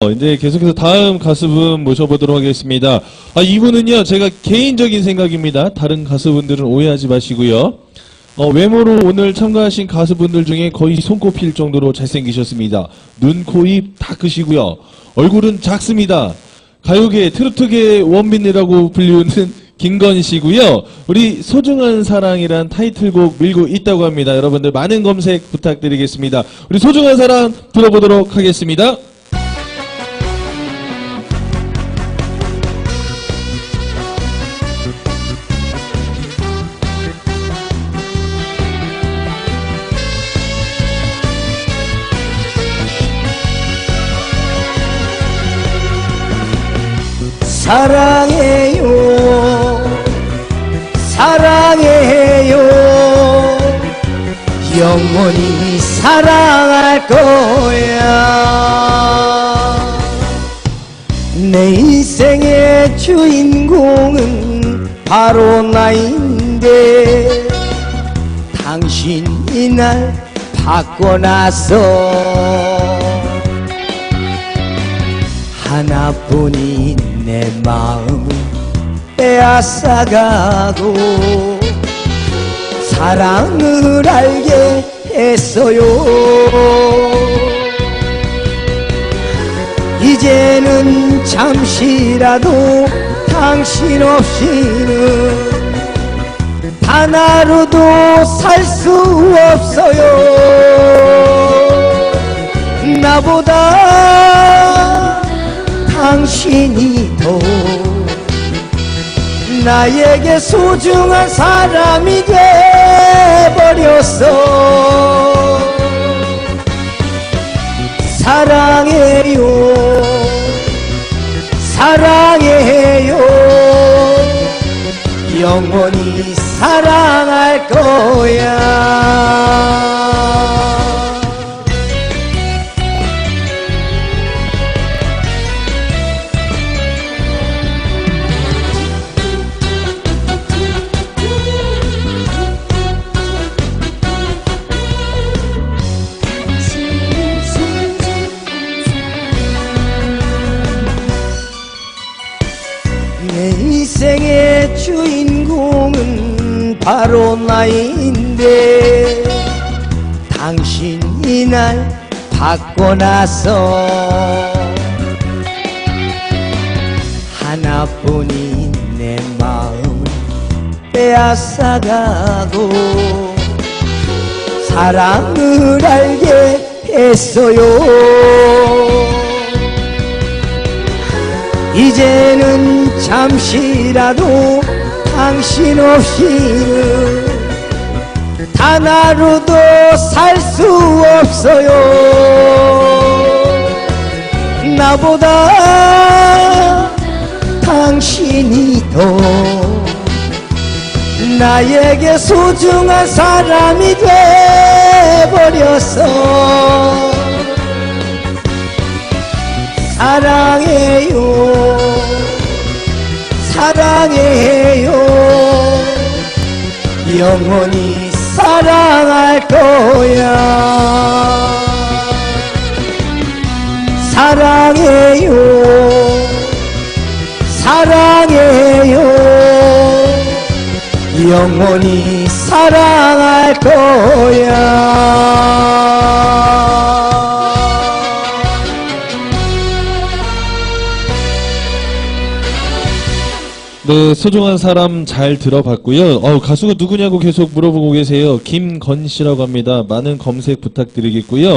어, 이제 계속해서 다음 가수분 모셔보도록 하겠습니다. 아, 이분은요, 제가 개인적인 생각입니다. 다른 가수분들은 오해하지 마시고요. 어, 외모로 오늘 참가하신 가수분들 중에 거의 손꼽힐 정도로 잘생기셨습니다. 눈, 코, 입 다 크시고요. 얼굴은 작습니다. 가요계, 트로트계 원빈이라고 불리우는 김건 씨고요. 우리 소중한 사랑이란 타이틀곡 밀고 있다고 합니다. 여러분들 많은 검색 부탁드리겠습니다. 우리 소중한 사랑 들어보도록 하겠습니다. 사랑해요. 사랑해요. 영원히 사랑할 거야. 내 인생의 주인공은 바로 나인데 당신이 날 바꿔놨어 하나뿐인 내 마음을 빼앗아가고 사랑을 알게 했어요. 이제는 잠시라도 당신 없이는 단 하루도 살 수 없어요. 나보다 당신이 더 나에게 소중한 사람이 돼버렸어. 사랑해요. 사랑해요. 영원히 사랑할 거야 인생의 주인공은 바로 나인데 당신이 날 바꿔놔서 하나뿐인 내 마음을 빼앗아가고 사랑을 알게 했어요 이제는 잠시라도 당신 없이는 단 하루도 살 수 없어요. 나보다 당신이 더 나에게 소중한 사람이 돼 사랑해요. 영원히 사랑할 거야. 사랑해요. 사랑해요. 영원히 사랑할 거야 네, 소중한 사람 잘 들어봤고요. 어, 가수가 누구냐고 계속 물어보고 계세요. 김건 씨라고 합니다. 많은 검색 부탁드리겠고요.